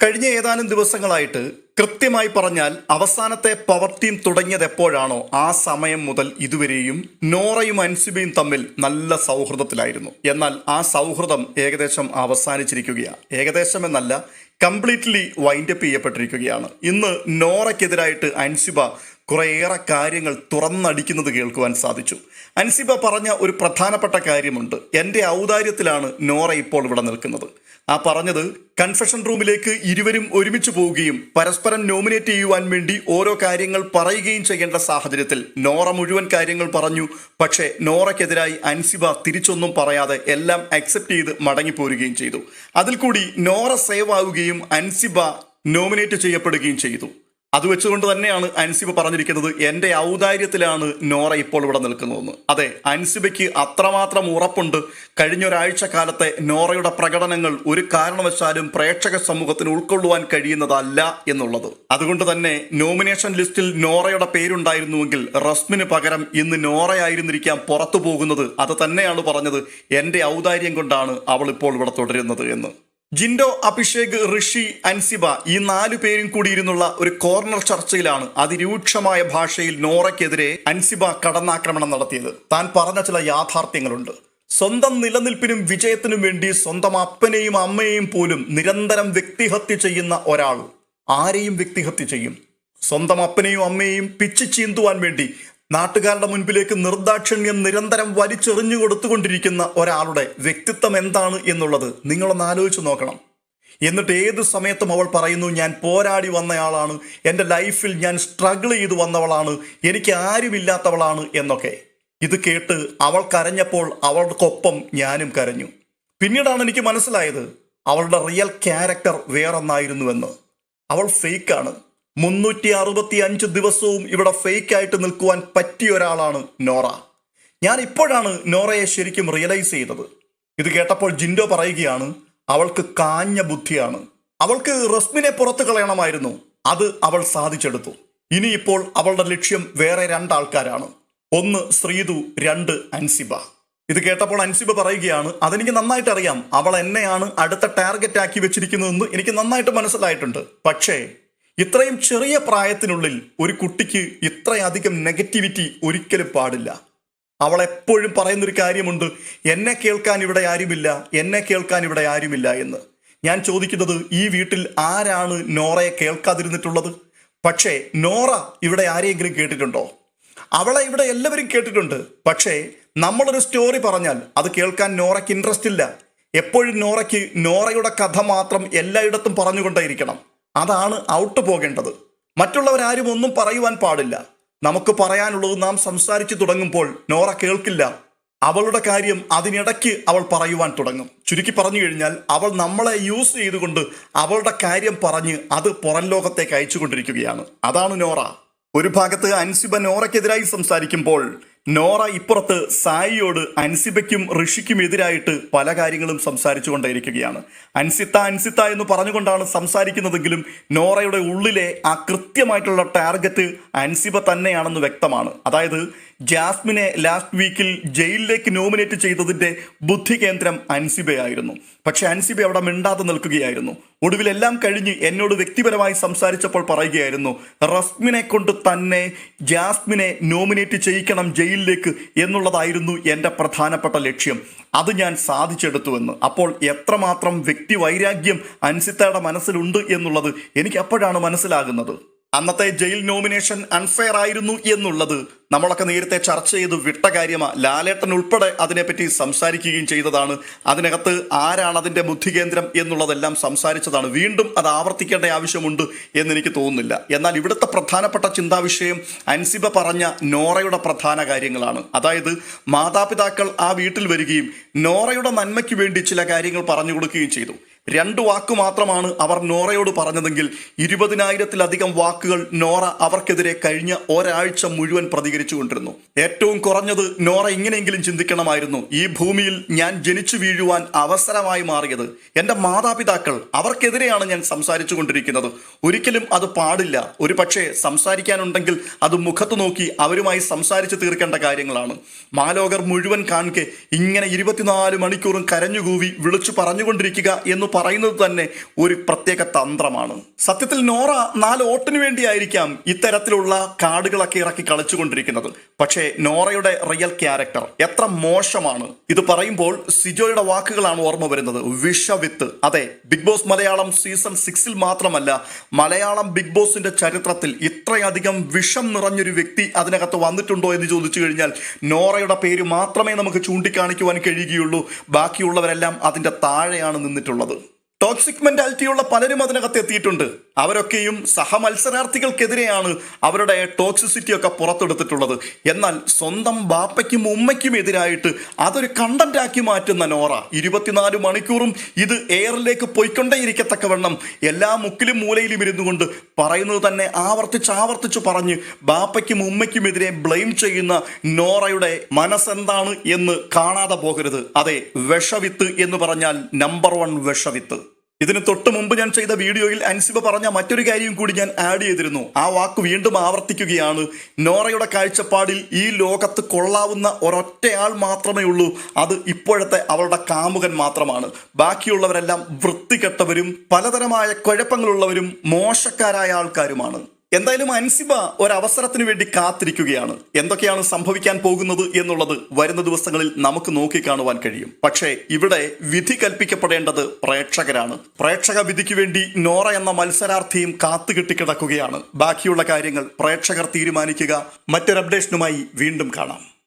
കഴിഞ്ഞ ഏതാനും ദിവസങ്ങളായിട്ട് കൃത്യമായി പറഞ്ഞാൽ അവസാനത്തെ പവർ ടീം തുടങ്ങിയത് എപ്പോഴാണോ ആ സമയം മുതൽ ഇതുവരെയും നോറയും അൻസിബയും തമ്മിൽ നല്ല സൗഹൃദത്തിലായിരുന്നു. എന്നാൽ ആ സൗഹൃദം ഏകദേശം അവസാനിച്ചിരിക്കുകയാണ് ഏകദേശം എന്നല്ല കംപ്ലീറ്റ്ലി വൈൻഡപ്പ് ചെയ്യപ്പെട്ടിരിക്കുകയാണ്. ഇന്ന് നോറയ്ക്കെതിരായിട്ട് അൻസിബ കുറേയേറെ കാര്യങ്ങൾ തുറന്നടിക്കുന്നത് കേൾക്കുവാൻ സാധിച്ചു. അൻസിബ പറഞ്ഞ ഒരു പ്രധാനപ്പെട്ട കാര്യമുണ്ട്. എന്റെ ഔദാര്യത്തിലാണ് നോറ ഇപ്പോൾ ഇവിടെ നിൽക്കുന്നത്. ആ പറഞ്ഞത് കൺഫെഷൻ റൂമിലേക്ക് ഇരുവരും ഒരുമിച്ച് പോവുകയും പരസ്പരം നോമിനേറ്റ് ചെയ്യുവാൻ വേണ്ടി ഓരോ കാര്യങ്ങൾ പറയുകയും ചെയ്യേണ്ട സാഹചര്യത്തിൽ നോറ മുഴുവൻ കാര്യങ്ങൾ പറഞ്ഞു. പക്ഷേ നോറയ്ക്കെതിരായി അൻസിബ തിരിച്ചൊന്നും പറയാതെ എല്ലാം അക്സെപ്റ്റ് ചെയ്ത് മടങ്ങിപ്പോരുകയും ചെയ്തു. അതിൽ കൂടി നോറ സേവ് ആവുകയും അൻസിബ നോമിനേറ്റ് ചെയ്യപ്പെടുകയും ചെയ്തു. അത് വെച്ചുകൊണ്ട് തന്നെയാണ് അൻസിബ പറഞ്ഞിരിക്കുന്നത് എന്റെ ഔദാര്യത്തിലാണ് നോറ ഇപ്പോൾ ഇവിടെ നിൽക്കുന്നതെന്ന്. അതെ അൻസിബയ്ക്ക് അത്രമാത്രം ഉറപ്പുണ്ട്. കഴിഞ്ഞ ഒരാഴ്ച കാലത്തെ നോറയുടെ പ്രകടനങ്ങൾ ഒരു കാരണവശാലും പ്രേക്ഷക സമൂഹത്തിന് ഉൾക്കൊള്ളുവാൻ കഴിയുന്നതല്ല എന്നുള്ളത്. അതുകൊണ്ട് തന്നെ നോമിനേഷൻ ലിസ്റ്റിൽ നോറയുടെ പേരുണ്ടായിരുന്നുവെങ്കിൽ റസ്മിന് പകരം ഇന്ന് നോറയായിരുന്നിരിക്കാൻ പുറത്തു പോകുന്നത് അത് തന്നെയാണ് പറഞ്ഞത് എന്റെ ഔദാര്യം കൊണ്ടാണ് അവൾ ഇപ്പോൾ ഇവിടെ തുടരുന്നത് എന്ന്. ജിൻഡോ അഭിഷേക് ഋഷി അൻസിബ ഈ നാലു പേരും കൂടി ഇരുന്നുള്ള ഒരു കോർണർ ചർച്ചയിലാണ് അതിരൂക്ഷമായ ഭാഷയിൽ നോറയ്ക്കെതിരെ അൻസിബ കടന്നാക്രമണം നടത്തിയത്. താൻ പറഞ്ഞ ചില യാഥാർത്ഥ്യങ്ങളുണ്ട്. സ്വന്തം നിലനിൽപ്പിനും വിജയത്തിനും വേണ്ടി സ്വന്തം അപ്പനെയും അമ്മയെയും പോലും നിരന്തരം വ്യക്തിഹത്യ ചെയ്യുന്ന ഒരാൾ ആരെയും വ്യക്തിഹത്യ ചെയ്യും? സ്വന്തം അപ്പനെയും അമ്മയെയും പിച്ചു ചീന്തുവാൻ വേണ്ടി നാട്ടുകാരുടെ മുൻപിലേക്ക് നിർദാക്ഷിണ്യം നിരന്തരം വലിച്ചെറിഞ്ഞു കൊടുത്തുകൊണ്ടിരിക്കുന്ന ഒരാളുടെ വ്യക്തിത്വം എന്താണ് എന്നുള്ളത് നിങ്ങളൊന്ന് ആലോചിച്ച് നോക്കണം. എന്നിട്ട് ഏത് സമയത്തും അവൾ പറയുന്നു ഞാൻ പോരാടി വന്നയാളാണ്. എന്റെ ലൈഫിൽ ഞാൻ സ്ട്രഗിൾ ചെയ്തു വന്നവളാണ്. എനിക്ക് ആരുമില്ലാത്തവളാണ് എന്നൊക്കെ. ഇത് കേട്ട് അവൾ കരഞ്ഞപ്പോൾ അവൾക്കൊപ്പം ഞാനും കരഞ്ഞു. പിന്നീടാണ് എനിക്ക് മനസ്സിലായത് അവളുടെ റിയൽ ക്യാരക്ടർ വേറൊന്നായിരുന്നുവെന്ന്. അവൾ ഫേക്കാണ്. മുന്നൂറ്റി അറുപത്തി അഞ്ച് ദിവസവും ഇവിടെ ഫേക്ക് ആയിട്ട് നിൽക്കുവാൻ പറ്റിയ ഒരാളാണ് നോറ. ഞാൻ ഇപ്പോഴാണ് നോറയെ ശരിക്കും റിയലൈസ് ചെയ്തത്. ഇത് കേട്ടപ്പോൾ ജിൻഡോ പറയുകയാണ് അവൾക്ക് കാഞ്ഞ ബുദ്ധിയാണ്. അവൾക്ക് റസ്മിനെ പുറത്തു കളയണമായിരുന്നു. അത് അവൾ സാധിച്ചെടുത്തു. ഇനിയിപ്പോൾ അവളുടെ ലക്ഷ്യം വേറെ രണ്ടാൾക്കാരാണ്. ഒന്ന് ശ്രീതു രണ്ട് അൻസിബ. ഇത് കേട്ടപ്പോൾ അൻസിബ പറയുകയാണ് അതെനിക്ക് നന്നായിട്ട് അറിയാം. അവൾ എന്നെയാണ് അടുത്ത ടാർഗറ്റ് ആക്കി വെച്ചിരിക്കുന്നതെന്ന് എനിക്ക് നന്നായിട്ട് മനസ്സിലായിട്ടുണ്ട്. പക്ഷേ ഇത്രയും ചെറിയ പ്രായത്തിനുള്ളിൽ ഒരു കുട്ടിക്ക് ഇത്രയധികം നെഗറ്റിവിറ്റി ഒരിക്കലും പാടില്ല. അവൾ എപ്പോഴും പറയുന്നൊരു കാര്യമുണ്ട് എന്നെ കേൾക്കാൻ ഇവിടെ ആരുമില്ല എന്നെ കേൾക്കാൻ ഇവിടെ ആരുമില്ല എന്ന്. ഞാൻ ചോദിക്കുന്നത് ഈ വീട്ടിൽ ആരാണ് നോറയെ കേൾക്കാതിരുന്നിട്ടുള്ളത്? പക്ഷേ നോറ ഇവിടെ ആരെയെങ്കിലും കേട്ടിട്ടുണ്ടോ? അവളെ ഇവിടെ എല്ലാവരും കേട്ടിട്ടുണ്ട്. പക്ഷേ നമ്മളൊരു സ്റ്റോറി പറഞ്ഞാൽ അത് കേൾക്കാൻ നോറയ്ക്ക് ഇൻട്രസ്റ്റ് ഇല്ല. എപ്പോഴും നോറയ്ക്ക് നോറയുടെ കഥ മാത്രം എല്ലായിടത്തും പറഞ്ഞുകൊണ്ടേയിരിക്കണം. അതാണ് ഔട്ട് പോകേണ്ടത്. മറ്റുള്ളവരാരും ഒന്നും പറയുവാൻ പാടില്ല. നമുക്ക് പറയാനുള്ളത് നാം സംസാരിച്ചു തുടങ്ങുമ്പോൾ നോറ കേൾക്കില്ല. അവളുടെ കാര്യം അതിനിടയ്ക്ക് അവൾ പറയുവാൻ തുടങ്ങും. ചുരുക്കി പറഞ്ഞു കഴിഞ്ഞാൽ അവൾ നമ്മളെ യൂസ് ചെയ്തുകൊണ്ട് അവളുടെ കാര്യം പറഞ്ഞ് അത് പുറം ലോകത്തേക്ക് അയച്ചുകൊണ്ടിരിക്കുകയാണ്. അതാണ് നോറ. ഒരു ഭാഗത്ത് അൻസിബ നോറയ്ക്കെതിരായി സംസാരിക്കുമ്പോൾ നോറ ഇപ്പുറത്ത് സായിയോട് അൻസിബയ്ക്കും ഋഷിക്കും എതിരായിട്ട് പല കാര്യങ്ങളും സംസാരിച്ചു കൊണ്ടേയിരിക്കുകയാണ് അൻസിത്ത അൻസിത്ത എന്ന് പറഞ്ഞുകൊണ്ടാണ് സംസാരിക്കുന്നതെങ്കിലും നോറയുടെ ഉള്ളിലെ ആ കൃത്യമായിട്ടുള്ള ടാർഗറ്റ് അൻസിബ തന്നെയാണെന്ന് വ്യക്തമാണ്. അതായത് ജാസ്മിനെ ലാസ്റ്റ് വീക്കിൽ ജയിലിലേക്ക് നോമിനേറ്റ് ചെയ്തതിന്റെ ബുദ്ധി കേന്ദ്രം അൻസിബയായിരുന്നു. പക്ഷെ അൻസിബ അവിടെ മിണ്ടാതെ നിൽക്കുകയായിരുന്നു. ഒടുവിൽ എല്ലാം കഴിഞ്ഞ് എന്നോട് വ്യക്തിപരമായി സംസാരിച്ചപ്പോൾ പറയുകയായിരുന്നു റസ്മിനെ കൊണ്ട് തന്നെ ജാസ്മിനെ നോമിനേറ്റ് ചെയ്യിക്കണം ജയിലിലേക്ക് എന്നുള്ളതായിരുന്നു എന്റെ പ്രധാനപ്പെട്ട ലക്ഷ്യം. അത് ഞാൻ സാധിച്ചെടുത്തുവെന്ന്. അപ്പോൾ എത്രമാത്രം വ്യക്തി വൈരാഗ്യം അൻസിത്തയുടെ മനസ്സിലുണ്ട് എന്നുള്ളത് എനിക്ക് അപ്പോഴാണ് മനസ്സിലാകുന്നത്. അന്നത്തെ ജയിൽ നോമിനേഷൻ അൺഫെയർ ആയിരുന്നു എന്നുള്ളത് നമ്മളൊക്കെ നേരത്തെ ചർച്ച ചെയ്ത് വിട്ട കാര്യമാണ് ലാലേട്ടൻ ഉൾപ്പെടെ അതിനെപ്പറ്റി സംസാരിക്കുകയും ചെയ്തതാണ്. അതിനകത്ത് ആരാണ് അതിന്റെ ബുദ്ധികേന്ദ്രം എന്നുള്ളതെല്ലാം സംസാരിച്ചതാണ്. വീണ്ടും അത് ആവർത്തിക്കേണ്ട ആവശ്യമുണ്ട് എന്ന് എനിക്ക് തോന്നുന്നില്ല. എന്നാൽ ഇവിടുത്തെ പ്രധാനപ്പെട്ട ചിന്താവിഷയം അൻസിബ പറഞ്ഞ നോറയുടെ പ്രധാന കാര്യങ്ങളാണ്. അതായത് മാതാപിതാക്കൾ ആ വീട്ടിൽ വരികയും നോറയുടെ നന്മയ്ക്ക് വേണ്ടി ചില കാര്യങ്ങൾ പറഞ്ഞു കൊടുക്കുകയും ചെയ്തു. രണ്ട് വാക്ക് മാത്രമാണ് അവർ നോറയോട് പറഞ്ഞതെങ്കിൽ ഇരുപതിനായിരത്തിലധികം വാക്കുകൾ നോറ അവർക്കെതിരെ കഴിഞ്ഞ ഒരാഴ്ച മുഴുവൻ പ്രതികരിച്ചു കൊണ്ടിരുന്നു. ഏറ്റവും കുറഞ്ഞത് നോറ ഇങ്ങനെയെങ്കിലും ചിന്തിക്കണമായിരുന്നു. ഈ ഭൂമിയിൽ ഞാൻ ജനിച്ചു വീഴുവാൻ അവസരമായി മാറിയത്. എന്റെ മാതാപിതാക്കൾ അവർക്കെതിരെയാണ് ഞാൻ സംസാരിച്ചു കൊണ്ടിരിക്കുന്നത്. ഒരിക്കലും അത് പാടില്ല. ഒരു പക്ഷേ സംസാരിക്കാനുണ്ടെങ്കിൽ അത് മുഖത്ത് നോക്കി അവരുമായി സംസാരിച്ച് തീർക്കേണ്ട കാര്യങ്ങളാണ്. മാലോകർ മുഴുവൻ കാണെ ഇങ്ങനെ ഇരുപത്തിനാല് മണിക്കൂറും കരഞ്ഞുകൂവി വിളിച്ചു പറഞ്ഞുകൊണ്ടിരിക്കുക എന്ന് പറയുന്നത് തന്നെ ഒരു പ്രത്യേക തന്ത്രമാണ്. സത്യത്തിൽ നോറ നാല് വോട്ടിന് വേണ്ടിയായിരിക്കാം ഇത്തരത്തിലുള്ള കാർഡുകളൊക്കെ ഇറക്കി കളിച്ചുകൊണ്ടിരിക്കുന്നത്. പക്ഷേ നോറയുടെ റിയൽ ക്യാരക്ടർ എത്ര മോശമാണ്. ഇത് പറയുമ്പോൾ സിജോയുടെ വാക്കുകളാണ് ഓർമ്മ വരുന്നത്. വിഷവിത്ത്. അതെ ബിഗ് ബോസ് മലയാളം സീസൺ സിക്സിൽ മാത്രമല്ല മലയാളം ബിഗ് ബോസിന്റെ ചരിത്രത്തിൽ ഇത്രയധികം വിഷം നിറഞ്ഞൊരു വ്യക്തി അതിനകത്ത് വന്നിട്ടുണ്ടോ എന്ന് ചോദിച്ചു കഴിഞ്ഞാൽ നോറയുടെ പേര് മാത്രമേ നമുക്ക് ചൂണ്ടിക്കാണിക്കുവാൻ കഴിയുകയുള്ളൂ. ബാക്കിയുള്ളവരെല്ലാം അതിന്റെ താഴെയാണ് നിന്നിട്ടുള്ളത്. ടോക്സിക് മെന്റാലിറ്റിയുള്ള പലരും അതിനകത്ത് എത്തിയിട്ടുണ്ട്. അവരൊക്കെയും സഹമത്സരാർത്ഥികൾക്കെതിരെയാണ് അവരുടെ ടോക്സിസിറ്റി ഒക്കെ പുറത്തെടുത്തിട്ടുള്ളത്. എന്നാൽ സ്വന്തം ബാപ്പയ്ക്കും ഉമ്മയ്ക്കും എതിരായിട്ട് അതൊരു കണ്ടന്റാക്കി മാറ്റുന്ന നോറ. ഇരുപത്തിനാല് മണിക്കൂറും ഇത് എയറിലേക്ക് പോയിക്കൊണ്ടേയിരിക്കത്തക്കവണ്ണം എല്ലാ മുക്കിലും മൂലയിലും ഇരുന്നു കൊണ്ട് പറയുന്നത് തന്നെ ആവർത്തിച്ച് ആവർത്തിച്ച് പറഞ്ഞ് ബാപ്പയ്ക്കും ഉമ്മയ്ക്കും എതിരെ ബ്ലെയിം ചെയ്യുന്ന നോറയുടെ മനസ്സെന്താണ് എന്ന് കാണാതെ പോകരുത്. അതെ വിഷവിത്ത് എന്ന് പറഞ്ഞാൽ നമ്പർ വൺ വിഷവിത്ത്. ഇതിന് തൊട്ട് മുമ്പ് ഞാൻ ചെയ്ത വീഡിയോയിൽ അൻസിബ പറഞ്ഞ മറ്റൊരു കാര്യം കൂടി ഞാൻ ആഡ് ചെയ്തിരുന്നു. ആ വാക്ക് വീണ്ടും ആവർത്തിക്കുകയാണ്. നോറയുടെ കാഴ്ചപ്പാടിൽ ഈ ലോകത്ത് കൊള്ളാവുന്ന ഒരൊറ്റയാൾ മാത്രമേ ഉള്ളൂ. അത് ഇപ്പോഴത്തെ അവളുടെ കാമുകൻ മാത്രമാണ്. ബാക്കിയുള്ളവരെല്ലാം വൃത്തികെട്ടവരും പലതരമായ കുഴപ്പങ്ങളുള്ളവരും മോശക്കാരായ ആൾക്കാരുമാണ്. എന്തായാലും അൻസിബ ഒരവസരത്തിന് വേണ്ടി കാത്തിരിക്കുകയാണ്. എന്തൊക്കെയാണ് സംഭവിക്കാൻ പോകുന്നത് എന്നുള്ളത് വരുന്ന ദിവസങ്ങളിൽ നമുക്ക് നോക്കിക്കാണുവാൻ കഴിയും. പക്ഷേ ഇവിടെ വിധി കൽപ്പിക്കപ്പെടേണ്ടത് പ്രേക്ഷകരാണ്. പ്രേക്ഷക വിധിക്ക് വേണ്ടി നോറ എന്ന മത്സരാർത്ഥിയും കാത്തുകെട്ടിക്കിടക്കുകയാണ് ബാക്കിയുള്ള കാര്യങ്ങൾ പ്രേക്ഷകർ തീരുമാനിക്കുക. മറ്റൊരു അപ്ഡേഷനുമായി വീണ്ടും കാണാം.